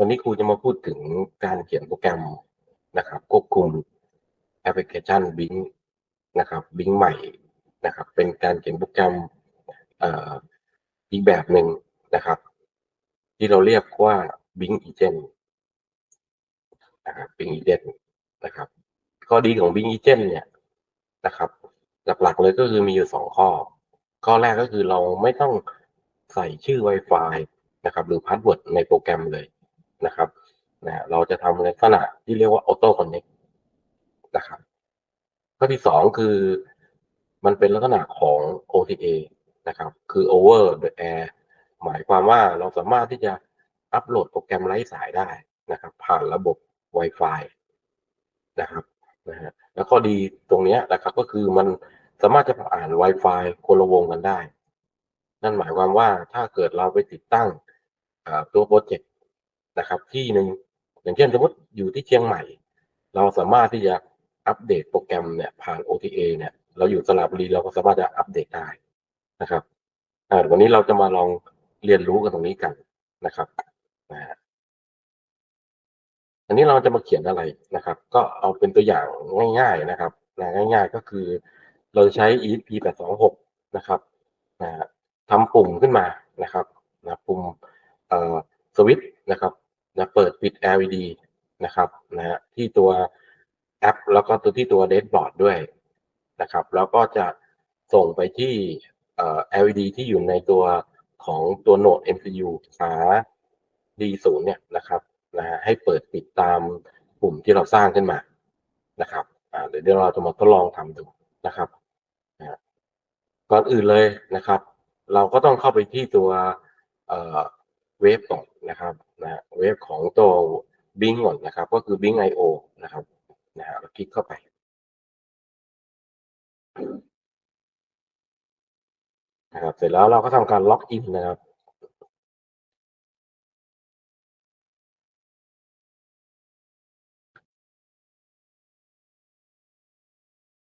วันนี้ครูจะมาพูดถึงการเขียนโปรแกรมนะครับควบคุมแอปพลิเคชัน Bing นะครับ Bing ใหม่นะครับ เป็นการเขียนโปรแกรมอีกแบบหนึ่งนะครับ ที่เราเรียกว่า Bing Agent นะครับ Bing Agent นะครับข้อดีของ Bing Agent เนี่ยนะครับหลักๆเลยก็คือมีอยู่สองข้อ ข้อแรกก็คือเราไม่ต้องใส่ชื่อ Wi-Fi นะครับ หรือพาสเวิร์ดในโปรแกรมเลย นะครับนะเราจะทำในลักษณะที่เรียกว่า Auto Connect นะครับข้อที่สองคือมันเป็นลักษณะของ OTA นะครับ คือ Over the Air หมายความว่าเราสามารถที่จะอัปโหลดโปรแกรมไร้สายได้นะครับ ผ่านระบบ Wi-Fi นะครับนะฮะแล้วข้อดีตรงนี้นะครับก็คือมันสามารถจะอ่าน Wi-Fi คนละวงกันได้ นั่นหมายความว่าถ้าเกิดเราไปติดตั้งตัวโปรเจกต์ นะครับที่หนึ่งอย่างเช่นสมมติอยู่ที่เชียงใหม่ เราสามารถที่จะอัปเดตโปรแกรมเนี่ยผ่าน OTA เนี่ย เราอยู่สระบุรีเราก็สามารถจะอัปเดตได้นะครับวันนี้เราจะมาลองเรียนรู้กันตรงนี้กันนะครับนะฮะอันนี้เราจะมาเขียนอะไรนะครับ ก็เอาเป็นตัวอย่างง่าย ๆนะครับนะง่าย ๆก็คือ เราใช้ ESP 826นะครับนะทำปุ่มขึ้นมานะครับนะปุ่มเอ่อสวิตช์นะครับ นะเปิดปิด LED นะครับนะฮะที่ตัวแอป แล้วก็ตัวที่ตัวเดสบอร์ดด้วยนะครับ แล้วก็จะส่งไปที่ LED ที่อยู่ในตัวของตัวโหนด MCU หา D0 เนี่ยนะครับนะฮะให้เปิดปิดตามปุ่มที่เราสร้างขึ้นมานะครับเดี๋ยวเราจะมาทดลองทำดูนะครับนะก่อนอื่นเลยนะครับ เราก็ต้องเข้าไปที่ตัวเอ่อเว็บก่อนนะครับ นะเว็บของตัว Bing ก่อนนะครับ ก็คือ Bing IO นะครับนะฮะเราคลิกเข้าไป นะครับ เสร็จแล้วเราก็ทำการล็อกอินนะครับ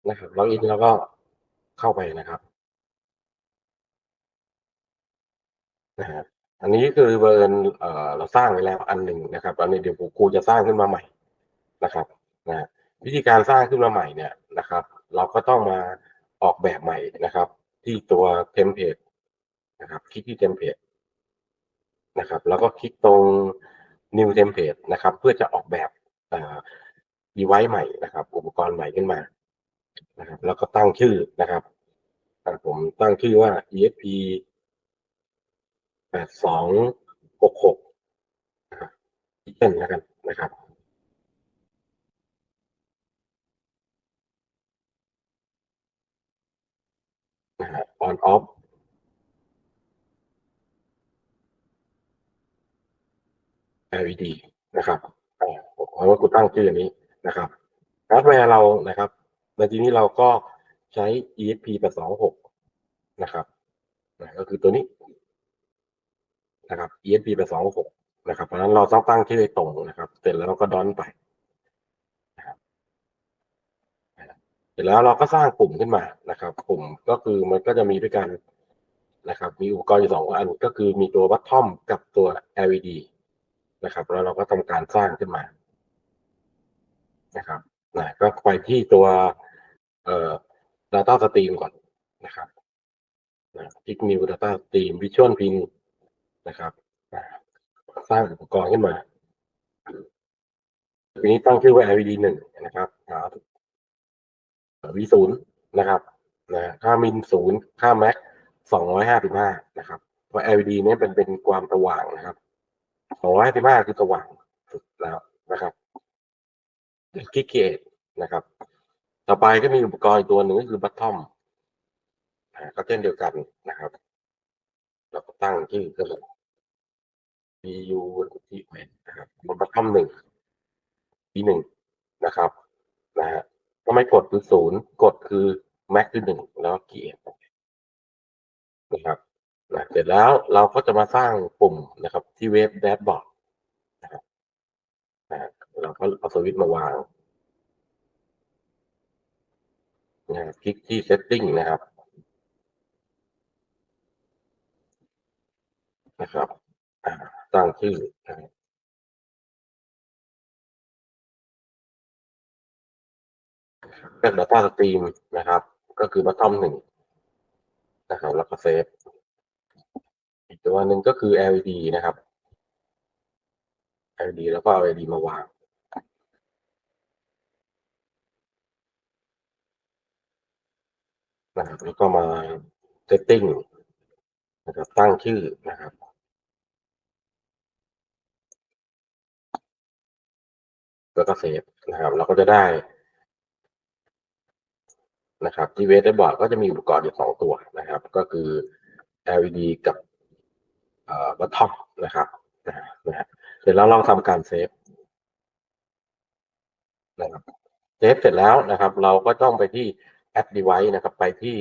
นะครับล็อกอินแล้วก็เข้าไปนะครับนะฮะ อันนี้คือเบอร์เราสร้างไว้แล้วอันหนึ่งนะครับอันนี้เดี๋ยวครูจะสร้างขึ้นมาใหม่นะครับนะวิธีการสร้างขึ้นมาใหม่เนี่ยนะครับ เราก็ต้องมาออกแบบใหม่นะครับ ที่ตัวเทมเพลตนะครับ คลิกที่เทมเพลตนะครับ แล้วก็คลิกตรง new template นะครับ เพื่อจะออกแบบอ่อ device ใหม่นะครับ อุปกรณ์ใหม่ขึ้นมานะครับ แล้วก็ตั้งชื่อนะครับอ่าผมตั้งชื่อว่า ESP แปดสองหกหกนะครับเช่นแล้วกันนะครับนะฮะ on off LED นะครับอ่าผมว่ากูตั้งชื่ออันนี้นะครับฮาร์ดแวร์เรานะครับ ในที่นี้เราก็ใช้ ESP 826 นะครับ ก็คือตัวนี้ นะครับ ESP 826นะครับ เพราะนั้นเราต้องตั้งชื่อตรงนะครับ เสร็จแล้วเราก็ดอนไปนะครับเสร็จแล้วเราก็สร้างปุ่มขึ้นมานะครับปุ่มก็คือมันก็จะมีด้วยกันนะครับ มีอุปกรณ์อยู่สองอันก็คือมีตัววัตทอมกับตัว LED นะครับ แล้วเราก็ทำการสร้างขึ้นมานะครับนะก็ไปที่ตัวเอ่อ data stream ก่อนนะครับนะคลิก new data stream visual pin นะครับสร้างอุปกรณ์ขึ้นมาทีนี้ตั้งชื่อว่า LED หนึ่งนะครับอ่า V ศูนย์นะครับนะค่ามินศูนย์ค่าแม็กสองร้อยห้าสิบห้านะครับ เพราะ LED เนี่ยเป็นเป็นความสว่างนะครับสองร้อยห้าสิบห้าคือสว่างสุดแล้วนะครับคลิกเกตนะครับ ต่อไปก็มีอุปกรณ์ตัวหนึ่งก็คือบัตทอมก็เช่นเดียวกันนะครับ เราก็ตั้งชื่อก็เลย BU ที่เป็นนะครับบัตทอมหนึ่ง B หนึ่งนะครับนะฮะก็ไม่กดคือศูนย์กดคือ Mac คือหนึ่งแล้วเกียนะครับนะเสร็จแล้วเราก็จะมาสร้างปุ่มนะครับ ที่เว็บแดชบอร์ดนะครับนะเราก็เอาสวิตช์มาวางนะคลิกที่ setting นะครับนะครับอ่า ตั้งชื่อนะครับเลือ Data Stream นะครับ ก็คือ Bottom หนึ่งนะครับ แล้วก็เซฟอีกตัวหนึ่งก็คือ LED นะครับ LED แล้วก็ LED มาวางนะครับแล้วก็มา setting นะครับตั้งชื่อนะครับ แล้วก็เซฟนะครับ เราก็จะได้ นะครับ ที่เวสได้บอกก็จะมีอุปกรณ์อยู่สองตัวนะครับ ก็คือ LED กับเอ่อบัตท็อปนะครับนะฮะเสร็จแล้วเราทำการเซฟนะครับเซฟเสร็จแล้วนะครับ เราก็ต้องไปที่ Add Device นะครับ ไปที่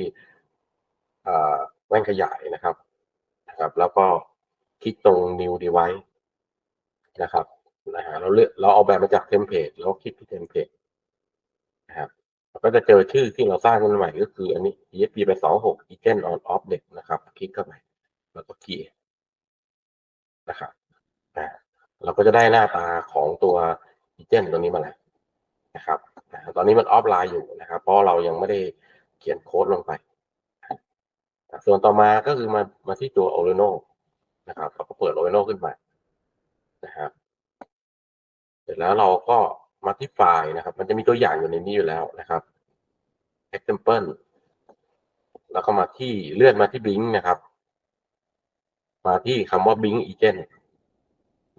เอ่อแว่นขยายนะครับนะครับ แล้วก็คลิกตรง New Device นะครับ นะฮะเราเลือกเราเอาแบบมาจากเทมเพลตแล้วคลิกที่เทมเพลตนะครับก็จะเจอชื่อที่เราสร้างขึ้นใหม่ก็คืออันนี้ ESP ไปสองหก Egen on off เด็กนะครับ คลิกเข้าไป แล้วก็คีย์นะครับอ่าเราก็จะได้หน้าตาของตัว Egen ตัวนี้มาแล้วนะครับตอนนี้มันออฟไลน์อยู่นะครับ เพราะเรายังไม่ได้เขียนโค้ดลงไป ส่วนต่อมาก็คือมามาที่ตัว Oreno นะครับเราก็เปิด Oreno ขึ้นมานะครับ เสร็จแล้วเราก็มาที่ไฟล์นะครับ มันจะมีตัวอย่างอยู่ในนี้อยู่แล้วนะครับ example แล้วก็มาที่เลื่อนมาที่ Bing นะครับ มาที่คำว่า Bing Agent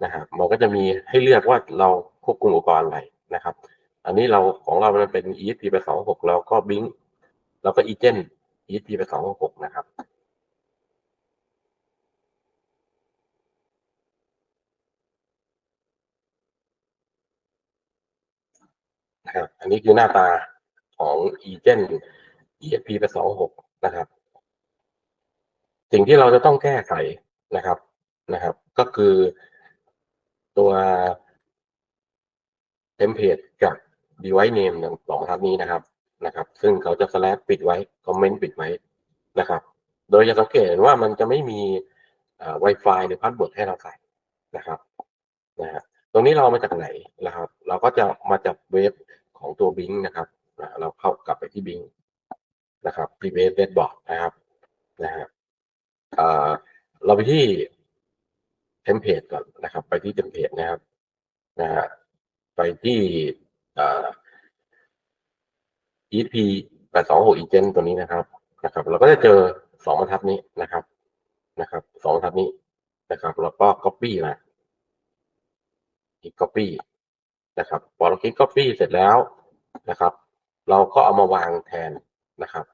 นะครับมันก็จะมีให้เลือกว่าเราควบคุมอุปกรณ์อะไรนะครับ อันนี้เราของเรามันเป็น ESP ไปสองหกแล้วก็ Bing แล้วก็ Agent ESP ไปสองหกนะครับ นะครับ อันนี้คือหน้าตาของ e g e n ESP ไปสองหกนะครับ สิ่งที่เราจะต้องแก้ไขนะครับนะครับ ก็คือตัวเทมเพลตกับ device name อย่างสองทับนี้นะครับนะครับ ซึ่งเขาจะสแลปปิดไว้คอมเมนต์ปิดไว้นะครับ โดยจะสังเกตว่ามันจะไม่มี Wi-Fi หรือพาสเวิร์ดให้เราใส่นะครับนะฮะตรงนี้เรามาจากไหนนะครับ เราก็จะมาจากเว็บ ของตัวบิงนะครับเราเข้ากลับไปที่บิงนะครับที่เว็บเว็บบอร์ดนะครับนะฮะเอ่อเราไปที่เทมเพลตก่อนนะครับ ไปที่เทมเพลตนะครับนะฮะไปที่เอ่อ EP 826 Agent ตัวนี้นะครับนะครับ เราก็จะเจอสองบรรทัดนี้นะครับนะครับสองบรรทัดนี้นะครับ แล้วก็ copy มาคลิก copy นะครับพอเราคลิก copy เสร็จแล้วนะครับ เราก็เอามาวางแทนนะครับ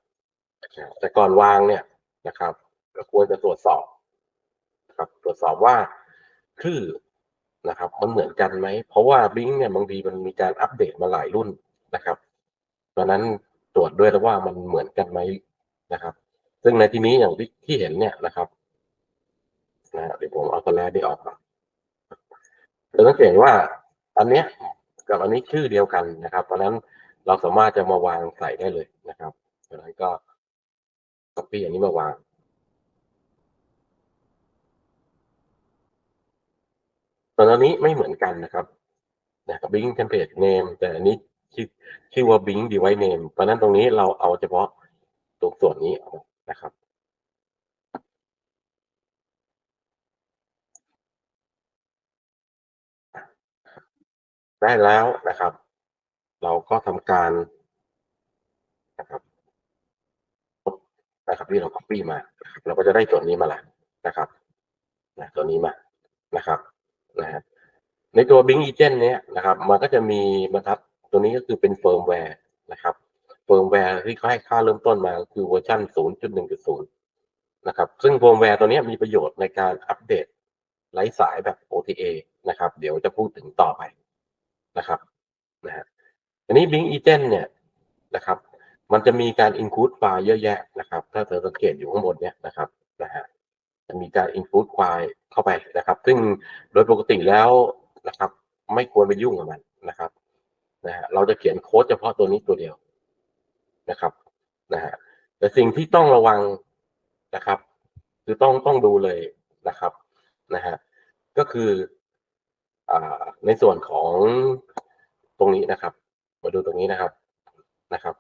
แต่ก่อนวางเนี่ยนะครับก็ควรจะตรวจสอบนะครับ ตรวจสอบว่าชื่อนะครับ มันเหมือนกันไหม เพราะว่าบิงเนี่ยบางทีมันมีการอัปเดตมาหลายรุ่นนะครับเพราะนั้นตรวจด้วยแล้วว่ามันเหมือนกันไหมนะครับ ซึ่งในที่นี้อย่างที่เห็นเนี่ยนะครับนะเดี๋ยวผมเอาตัวแรกได้ออกก่อนเราสังเกตว่าอันเนี้ย กับอันนี้ชื่อเดียวกันนะครับ เพราะนั้นเราสามารถจะมาวางใส่ได้เลยนะครับเพราะนั้นก็ copy อันนี้มาวางตอนนี้ไม่เหมือนกันนะครับนะกับ Bing template name แต่อันนี้ชื่อชื่อว่า Bing device name เพราะนั้นตรงนี้เราเอาเฉพาะตรงส่วนนี้เอานะครับ ได้แล้วนะครับ เราก็ทำการนะครับนะครับที่เรา copy มานะครับเราก็จะได้ตัวนี้มาละนะครับนะตัวนี้มานะครับนะฮะในตัว Bing Agent เนี้ยนะครับ มันก็จะมีบรรทัดตัวนี้ก็คือเป็นเฟิร์มแวร์นะครับเฟิร์มแวร์ที่เขาให้ค่าเริ่มต้นมาคือเวอร์ชัน0.1.0 นะครับ ซึ่งเฟิร์มแวร์ตัวนี้มีประโยชน์ในการอัปเดตไร้สายแบบ OTA นะครับ เดี๋ยวจะพูดถึงต่อไป นะครับนะฮะอันนี้ Bing Agent เนี่ยนะครับ มันจะมีการ include ไฟล์เยอะแยะนะครับ ถ้าเธอสังเกตอยู่ข้างบนเนี่ยนะครับนะฮะจะมีการ include ไฟล์เข้าไปนะครับ ซึ่งโดยปกติแล้วนะครับ ไม่ควรไปยุ่งกับมันนะครับนะฮะเราจะเขียนโค้ดเฉพาะตัวนี้ตัวเดียวนะครับนะฮะแต่สิ่งที่ต้องระวังนะครับ คือต้องต้องดูเลยนะครับนะฮะก็คือ ในส่วนของตรงนี้นะครับ มาดูตรงนี้นะครับนะครับ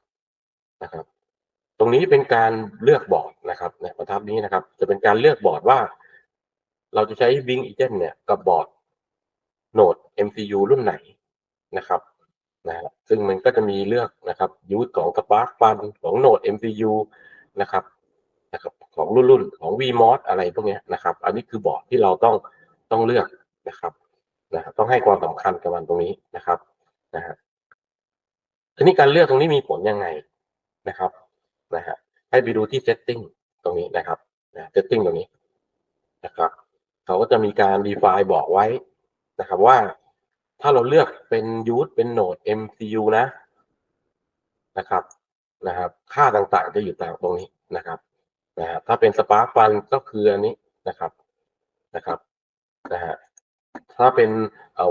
นะครับ ตรงนี้เป็นการเลือกบอร์ดนะครับเนี่ยประทับนี้นะครับ จะเป็นการเลือกบอร์ดว่า เราจะใช้ Bing Agent เนี่ยกับบอร์ดโหนด MCU รุ่นไหนนะครับนะฮะซึ่งมันก็จะมีเลือกนะครับยูทของ Spark Fun ของโหนด MCU นะครับนะครับของรุ่นรุ่นของ VMOS อะไรพวกนี้นะครับ อันนี้คือบอร์ดที่เราต้องต้องเลือกนะครับ นะฮะต้องให้ความสำคัญกับมันตรงนี้นะครับนะฮะทีนี้การเลือกตรงนี้มีผลยังไงนะครับนะฮะให้ไปดูที่ setting ตรงนี้นะครับนะ setting ตรงนี้นะครับเขาก็จะมีการ define บอกไว้นะครับว่าถ้าเราเลือกเป็นยูทเป็นโหนด MCU นะนะครับนะครับ ค่าต่างๆจะอยู่ตามตรงนี้นะครับนะฮะถ้าเป็น Spark Fun ก็คืออันนี้นะครับนะครับนะฮะ ถ้าเป็น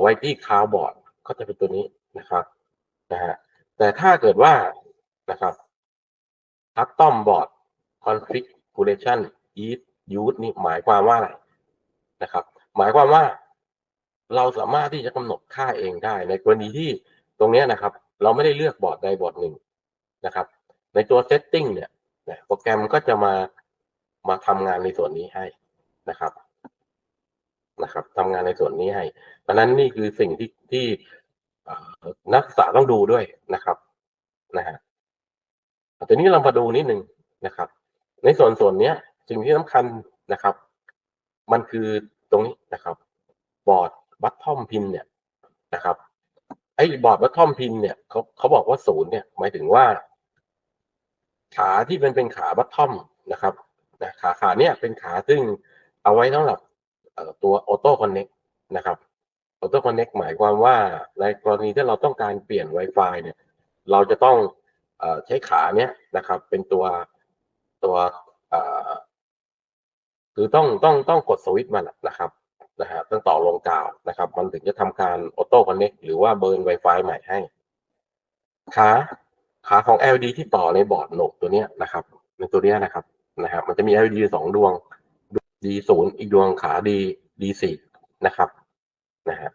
ไวที่คาวบอร์ดก็จะเป็นตัวนี้นะครับนะฮะแต่ถ้าเกิดว่านะครับ custom board configuration is use นี่หมายความว่าอะไรนะครับ หมายความว่าเราสามารถที่จะกำหนดค่าเองได้ ในกรณีที่ตรงนี้นะครับ เราไม่ได้เลือกบอร์ดใดบอร์ดหนึ่งนะครับ ในตัว setting เนี่ยโปรแกรมก็จะมามาทำงานในส่วนนี้ให้นะครับ นะครับทำงานในส่วนนี้ให้ เพราะนั้นนี่คือสิ่งที่ที่นักศึกษาต้องดูด้วยนะครับนะฮะทีนี้เรามาดูนิดหนึ่งนะครับ ในส่วนส่วนนี้สิ่งที่สำคัญนะครับ มันคือตรงนี้นะครับ บอร์ดบัตทอมพินเนี่ยนะครับไอ้บอร์ดบัตทอมพินเนี่ยเขาเขาบอกว่าศูนย์เนี่ยหมายถึงว่า ขาที่เป็นเป็นขาบัตทอมนะครับนะขาขาเนี่ยเป็นขาซึ่งเอาไว้สำหรับ ตัวออโต้คอนเน็กนะครับออโต้คอนเน็กหมายความว่าในกรณีที่เราต้องการเปลี่ยน Wi-Fi เนี่ย เราจะต้องอใช้ขาเนี้ยนะครับ เป็นตัวตัวคือต้องต้องต้องกดสวิตช์มันนะครับนะฮะต้องต่อลงกาวนะครับ มันถึงจะทำการออโต้คอนเน็กหรือว่าเบิร์น Wi-Fi ใหม่ให้ขาขาของ LED ที่ต่อในบอร์ดโหนกตัวเนี้ยนะครับ ในตัวเนี้ยนะครับนะฮะมันจะมี LED สองดวง D ศูนย์อีกดวงขา D D สี่นะครับนะฮะ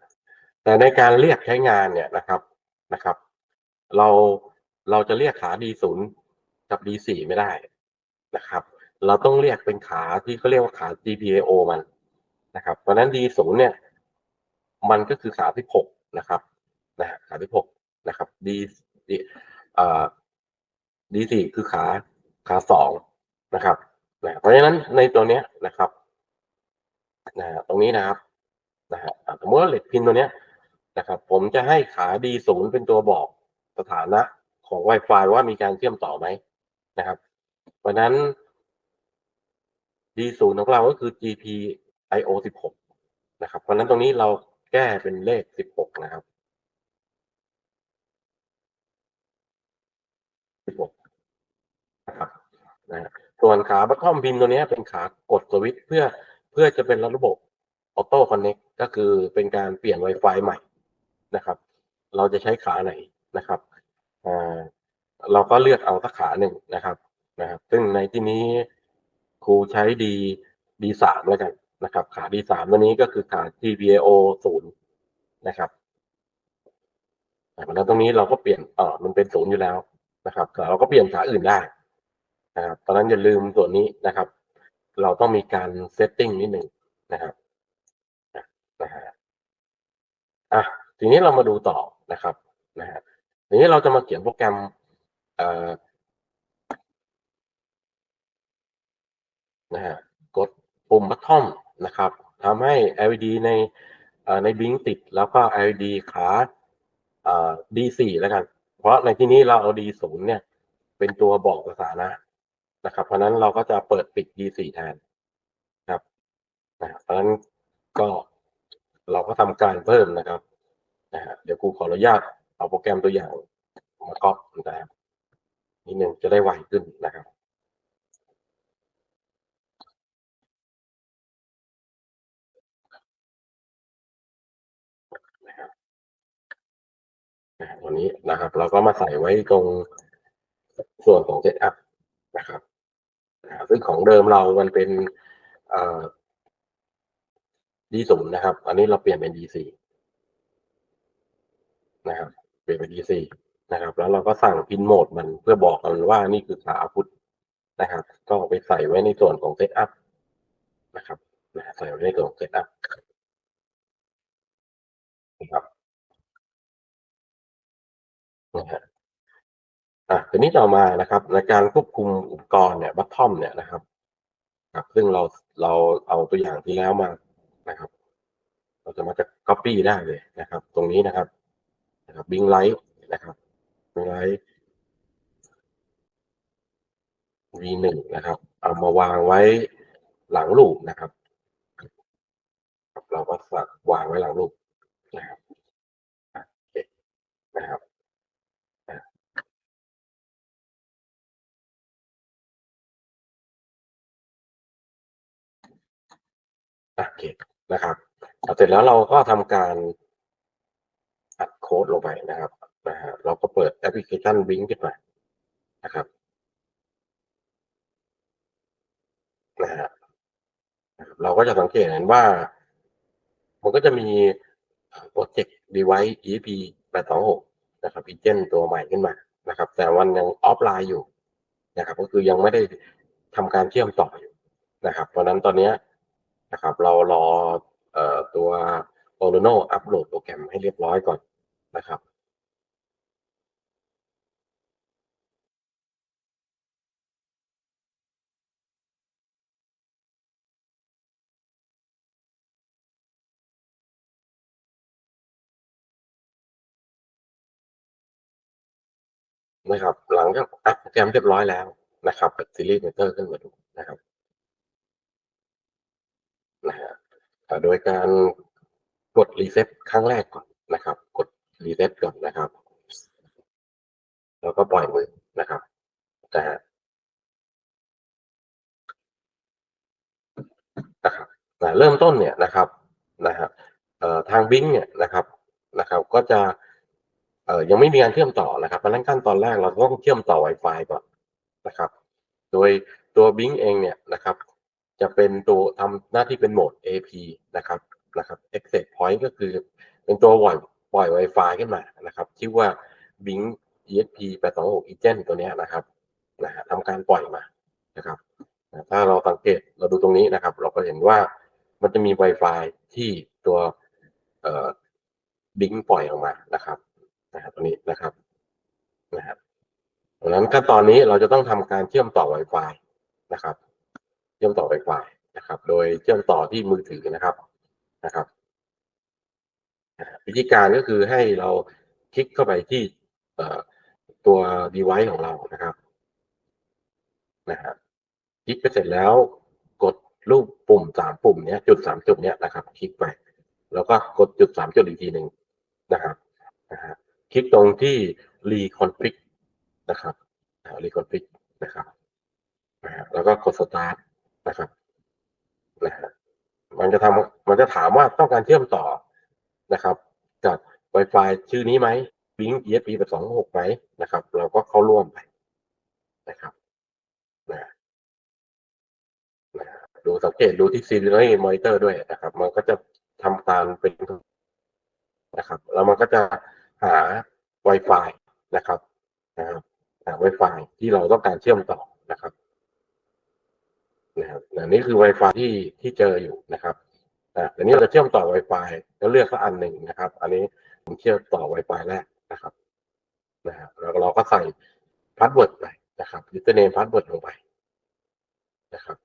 แต่ในการเรียกใช้งานเนี่ยนะครับนะครับ เราเราจะเรียกขา D ศูนย์กับ D สี่ไม่ได้นะครับ เราต้องเรียกเป็นขาที่เขาเรียกว่าขา GPIO มันนะครับเพราะนั้น D ศูนย์เนี่ย มันก็คือขาที่หกนะครับนะฮะขาที่หกนะครับ D D เอ่อ D สี่คือขาขาสองนะครับ นะเพราะฉะนั้นในตัวเนี้ยนะครับนะตรงนี้นะครับนะฮะสมมติว่าเหล็กพินตัวเนี้ยนะครับ ผมจะให้ขา D ศูนย์เป็นตัวบอกสถานะของ Wi-Fi ว่ามีการเชื่อมต่อไหมนะครับ เพราะฉะนั้น D ศูนย์ของเราก็คือ GPIO สิบหกนะครับ เพราะฉะนั้นตรงนี้เราแก้เป็นเลขสิบหกนะครับสิบหกนะครับนะ ส่วนขาบัตทอมพินตัวนี้เป็นขากดสวิตช์เพื่อเพื่อจะเป็นระบบออโต้คอนเน็กก็คือเป็นการเปลี่ยน Wi-Fi ใหม่นะครับ เราจะใช้ขาไหนนะครับอ่าเราก็เลือกเอาสักขาหนึ่งนะครับนะครับ ซึ่งในที่นี้ครูใช้ดีดีสามแล้วกันนะครับ ขาดีสามตัวนี้ก็คือขา GPIO ศูนย์นะครับอ่าแล้วตรงนี้เราก็เปลี่ยนเออมันเป็นศูนย์อยู่แล้วนะครับเราก็เปลี่ยนขาอื่นได้ นะครับตอนนั้นอย่าลืมส่วนนี้นะครับ เราต้องมีการเซตติ้งนิดหนึ่งนะครับนะฮะอะทีนี้เรามาดูต่อนะครับนะฮะทีนี้เราจะมาเขียนโปรแกรมเอ่อนะฮะกดปุ่มบัตทอมนะครับทำให้ LED ในในบิงติดแล้วก็ LED ขาเอ่อ D4 แล้วกัน เพราะในที่นี้เราเอา D0 เนี่ย เป็นตัวบอกสถานะ นะครับ เพราะนั้นเราก็จะเปิดปิด D4 แทนครับนะเพราะนั้นก็เราก็ทำการเพิ่มนะครับนะฮะเดี๋ยวครูขออนุญาตเอาโปรแกรมตัวอย่างมาก๊อปนะครับนิดนึงจะได้ไวขึ้นนะครับนะครันนี้นะครับ เราก็มาใส่ไว้ตรงส่วนของ setup นะครับ ซึ่งของเดิมเรามันเป็นเอ่อ D0 นะครับ อันนี้เราเปลี่ยนเป็น D4 นะครับ เปลี่ยนเป็น D4 นะครับ แล้วเราก็สั่งพินโหมดมันเพื่อบอกมันว่านี่คือขาพุทนะครับ ก็ไปใส่ไว้ในส่วนของเซตอัพนะครับใส่ไว้ในส่วนของเซตอัพนะครับนะฮะ อะทีนี้ต่อมานะครับ ในการควบคุมอุปกรณ์เนี่ยบัตทอมเนี่ยนะครับครับซึ่งเราเราเอาตัวอย่างที่แล้วมานะครับ เราจะมาจะ copy ได้เลยนะครับ ตรงนี้นะครับนะครับบิงไลท์นะครับบิงไลท์ v1 นะครับ เอามาวางไว้หลังลูปนะครับ เราก็สักวางไว้หลังลูปนะครับโอเคนะครับ โอเคนะครับเสร็จแล้วเราก็ทำการอัดโค้ดลงไปนะครับนะฮะเราก็เปิดแอปพลิเคชัน Bing ขึ้นมานะครับนะฮะนะครับเราก็จะสังเกตเห็นว่า มันก็จะมีโปรเจกต์ device EP 826นะครับ e g e n ตัวใหม่ขึ้นมานะครับ แต่วันยังออฟไลน์อยู่นะครับ ก็คือยังไม่ได้ทำการเชื่อมต่ออยู่นะครับ เพราะนั้นตอนนี้ นะครับ เรารออตัว o l o n o อัปโหลดโปรแกรมให้เรียบร้อยก่อนนะครับนะครับหลังจากอัดโปรแกรมเรียบร้อยแล้วนะครับเปิดซีรีส์เมเตอร์ขึ้นมาดูนะครับ นะฮะโดยการกดรีเซ็ตครั้งแรกก่อนนะครับ กดรีเซ็ตก่อนนะครับ แล้วก็ปล่อยมือนะครับนะฮะนะครับนะเริ่มต้นเนี่ยนะครับนะฮะทางบิงเนี่ยนะครับนะครับ ก็จะเอ่อยังไม่มีการเชื่อมต่อนะครับเพราะนั้นขั้นตอนแรกเราต้องเชื่อมต่อ Wi-Fi ก่อนนะครับ โดยตัวบิงเองเนี่ยนะครับ จะเป็นตัวทำหน้าที่เป็นโหมด AP นะครับนะครับ Access Point ก็คือเป็นตัวปล่อยปล่อย Wi-Fi ขึ้นมานะครับชื่อว่า Bing ESP 826 Agent ตัวนี้นะครับนะฮะทำการปล่อยมานะครับถ้าเราสังเกตเราดูตรงนี้นะครับ เราก็เห็นว่ามันจะมี Wi-Fi ที่ตัวเอ่อ Bing ปล่อยออกมานะครับนะฮะตัวนี้นะครับนะฮะดังนั้นขั้นตอนนี้เราจะต้องทำการเชื่อมต่อ Wi-Fi นะครับ เชื่อมต่อ Wi-Fi นะครับ โดยเชื่อมต่อที่มือถือนะครับนะครับวิธีการก็คือให้เราคลิกเข้าไปที่ตัว device ของเรานะครับนะฮะคลิกไปเสร็จแล้วกดรูปปุ่มสามปุ่มเนี้ยจุดสามจุดเนี้ยนะครับ คลิกไป แล้วก็กดจุดสามจุดอีกทีหนึ่งนะครับนะฮะคลิกตรงที่ reconfig นะครับ reconfig นะครับนะฮะแล้วก็กด start นะครับนะฮะมันจะทำมันจะถามว่าต้องการเชื่อมต่อนะครับ กับ Wi-Fi ชื่อนี้ไหม Bing ESP แบบสองหกไหมนะครับ เราก็เข้าร่วมไปนะครับนะนะดูสังเกตดูที่ Serial Monitor ด้วยนะครับ มันก็จะทำการเป็นนะครับ แล้วมันก็จะหา Wi-Fi นะครับนะครับหา Wi-Fi ที่เราต้องการเชื่อมต่อนะครับ นะครับอันนี้คือ Wi-Fi ที่ที่เจออยู่นะครับอ่าอันนี้เราจะเชื่อมต่อ Wi-Fi แล้วเลือกสักอันหนึ่งนะครับ อันนี้ผมเชื่อมต่อ Wi-Fi แรกนะครับนะฮะแล้วเราก็ใส่พาสเวิร์ดไปนะครับ username พาสเวิร์ดลงไปนะครับ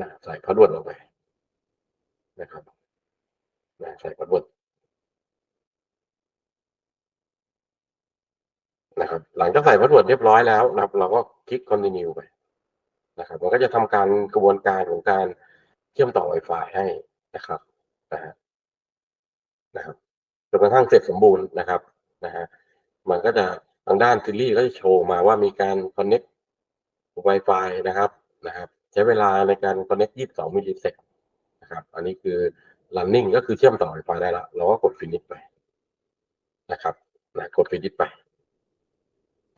นะใส่พาสเวิร์ดลงไปนะครับนะใส่พาสเวิร์ดนะครับ หลังจากใส่พาสเวิร์ดเรียบร้อยแล้วนะครับ เราก็คลิก continue ไป นะครับ มันก็จะทำการกระบวนการของการเชื่อมต่อ Wi-Fi ให้นะครับนะฮะนะครับจนกระทั่งเสร็จสมบูรณ์นะครับนะฮะมันก็จะทางด้านซีรีส์ก็จะโชว์มาว่ามีการ connect Wi-Fi นะครับนะครับ ใช้เวลาในการ connect 22มิลลิเซกนะครับ อันนี้คือ running ก็คือเชื่อมต่อ Wi-Fi ได้แล้วเราก็กด finish ไปนะครับนะกด finish ไป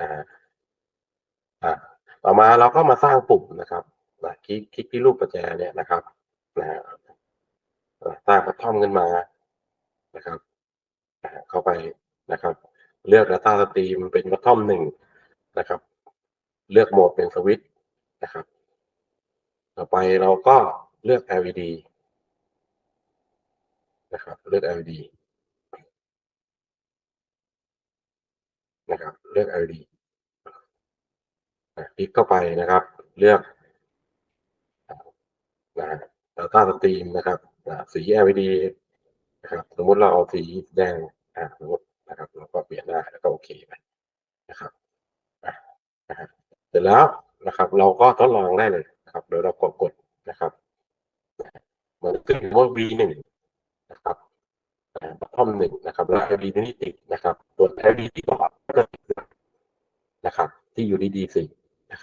นะฮะอ่า ต่อมาเราก็มาสร้างปุ่มนะครับนะคลิกคลิกที่รูปประแจเนี่ยนะครับนะฮะสร้างกระท่อมขึ้นมานะครับเข้าไปนะครับ เลือก Data Stream เป็น bottom หนึ่งนะครับ เลือกโหมดเป็นสวิตช์นะครับ ต่อไปเราก็เลือก LED นะครับเลือก LED นะครับเลือก LED คลิกเข้าไปนะครับ เลือกนะ Data Stream นะครับสี LED นะครับ สมมติเราเอาสีแดงอ่าสมมตินะครับเราก็เปลี่ยนได้แล้วก็โอเคไปนะครับนะครับเสร็จแล้วนะครับ เราก็ทดลองได้เลยนะครับโดยเรากดกดนะครับมันขึ้นว่า V หนึ่งนะครับทอมหนึ่งนะครับแล้ว LED นี่ติดนะครับตัว LED ที่บอกก็ติดนะครับ ที่อยู่ดีๆสี่